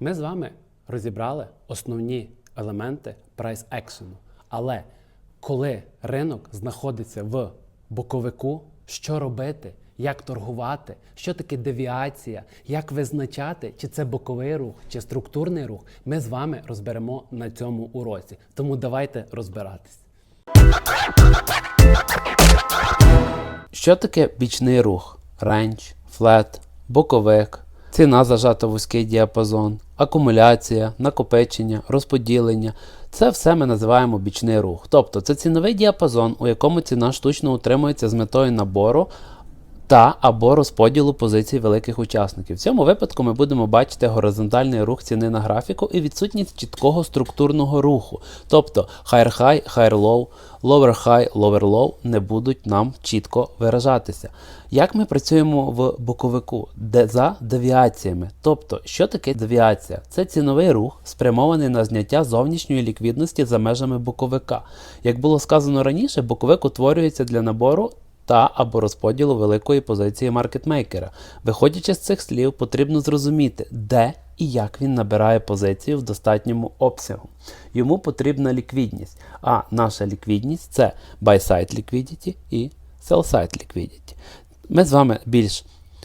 Ми з вами розібрали основні елементи прайс екшену. Але коли ринок знаходиться в боковику, що робити, як торгувати, що таке девіація, як визначати, чи це боковий рух, чи структурний рух, ми з вами розберемо на цьому уроці. Тому давайте розбиратись. Що таке бічний рух? Ренч, флет, боковик, ціна зажата вузький діапазон, акумуляція, накопичення, розподілення. Це все ми називаємо бічний рух. Тобто це ціновий діапазон, у якому ціна штучно утримується з метою набору та або розподілу позицій великих учасників. В цьому випадку ми будемо бачити горизонтальний рух ціни на графіку і відсутність чіткого структурного руху. Тобто higher high, higher low, lower high, lower low не будуть нам чітко виражатися. Як ми працюємо в боковику? Де за девіаціями. Тобто, що таке девіація? Це ціновий рух, спрямований на зняття зовнішньої ліквідності за межами боковика. Як було сказано раніше, боковик утворюється для набору та або розподілу великої позиції маркетмейкера. Виходячи з цих слів, потрібно зрозуміти, де і як він набирає позицію в достатньому обсягу. Йому потрібна ліквідність, а наша ліквідність це buy-side liquidity і sell-side liquidity. Ми з вами більш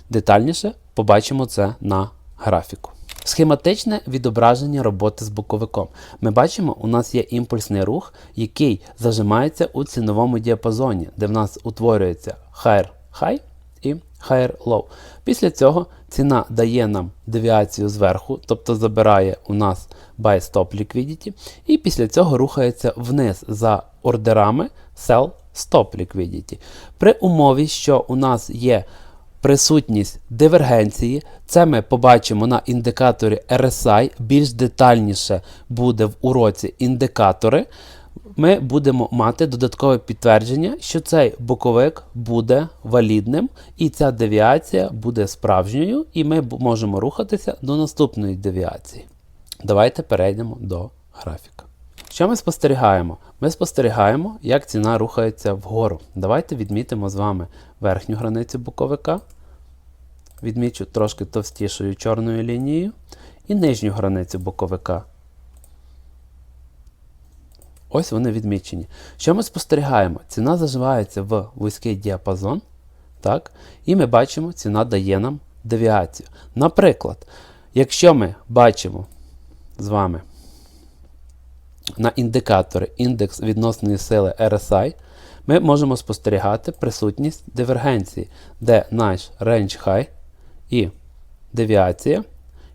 детальніше побачимо це на графіку. Схематичне відображення роботи з боковиком. Ми бачимо, у нас є імпульсний рух, який зажимається у ціновому діапазоні, де в нас утворюється higher high і higher low. Після цього ціна дає нам девіацію зверху, тобто забирає у нас buy stop liquidity, і після цього рухається вниз за ордерами sell stop liquidity. При умові, що у нас є присутність дивергенції. Це ми побачимо на індикаторі RSI. Більш детальніше буде в уроці індикатори. Ми будемо мати додаткове підтвердження, що цей боковик буде валідним, і ця девіація буде справжньою, і ми можемо рухатися до наступної девіації. Давайте перейдемо до графіка. Що ми спостерігаємо? Ми спостерігаємо, як ціна рухається вгору. Давайте відмітимо з вами верхню границю боковика. Відмічу трошки товстішою чорною лінією. І нижню границю боковика. Ось вони відмічені. Що ми спостерігаємо? Ціна заживається в вузький діапазон. Так? І ми бачимо, ціна дає нам девіацію. Наприклад, якщо ми бачимо з вами на індикатори індекс відносної сили RSI, ми можемо спостерігати присутність дивергенції, де наш range high і девіація,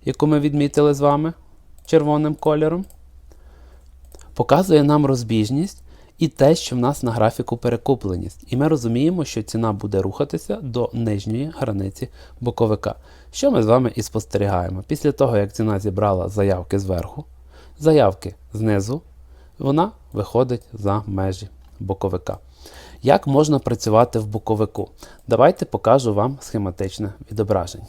яку ми відмітили з вами червоним кольором, показує нам розбіжність і те, що в нас на графіку перекупленість. І ми розуміємо, що ціна буде рухатися до нижньої границі боковика. Що ми з вами і спостерігаємо? Після того, як ціна зібрала заявки зверху, заявки знизу, вона виходить за межі боковика. Як можна працювати в боковику? Давайте покажу вам схематичне відображення.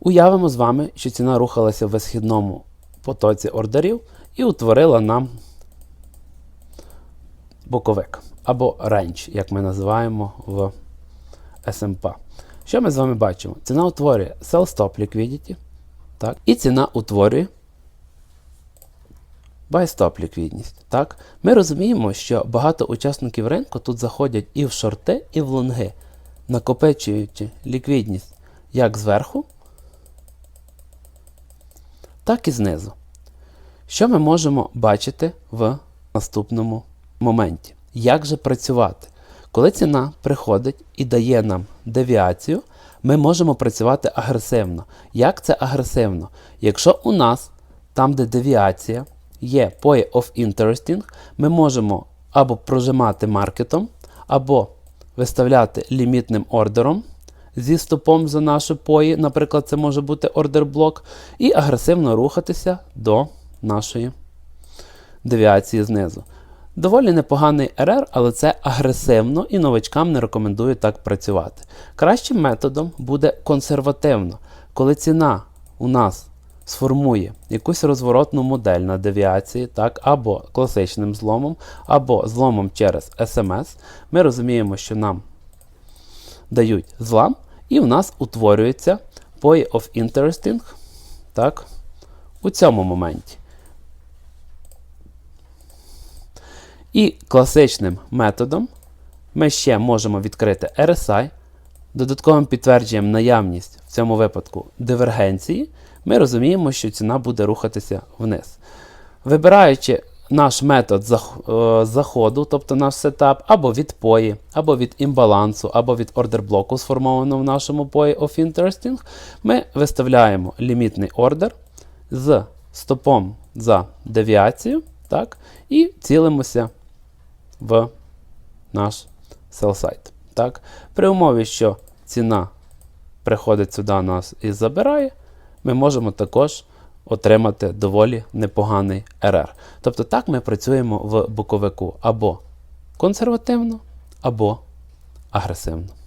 Уявимо з вами, що ціна рухалася в висхідному потоці ордерів і утворила нам боковик або рейндж, як ми називаємо в СМП. Що ми з вами бачимо? Ціна утворює sell stop liquidity, так, і ціна утворює buy-stop ліквідність. Так? Ми розуміємо, що багато учасників ринку тут заходять і в шорти, і в лонги, накопичуючи ліквідність як зверху, так і знизу. Що ми можемо бачити в наступному моменті? Як же працювати? Коли ціна приходить і дає нам девіацію, ми можемо працювати агресивно. Як це агресивно? Якщо у нас там, де девіація, є POE of Interesting, ми можемо або прожимати маркетом, або виставляти лімітним ордером зі стопом за нашу POE, наприклад, це може бути ордер блок, і агресивно рухатися до нашої девіації знизу. Доволі непоганий РР, але це агресивно і новачкам не рекомендую так працювати. Кращим методом буде консервативно, коли ціна у нас сформує якусь розворотну модель на девіації, так, або класичним зломом, або зломом через SMS, ми розуміємо, що нам дають злам, і в нас утворюється POE of Interesting, так, у цьому моменті. І класичним методом ми ще можемо відкрити RSI, додатковим підтвердженням наявність в цьому випадку дивергенції, ми розуміємо, що ціна буде рухатися вниз. Вибираючи наш метод е, заходу, тобто наш сетап, або від пої, або від імбалансу, або від ордер блоку, сформованого в нашому пої of interesting, ми виставляємо лімітний ордер з стопом за девіацію, так, і цілимося в наш sell side. Так. При умові, що ціна приходить сюди нас і забирає, ми можемо також отримати доволі непоганий РР. Тобто так ми працюємо в боковику або консервативно, або агресивно.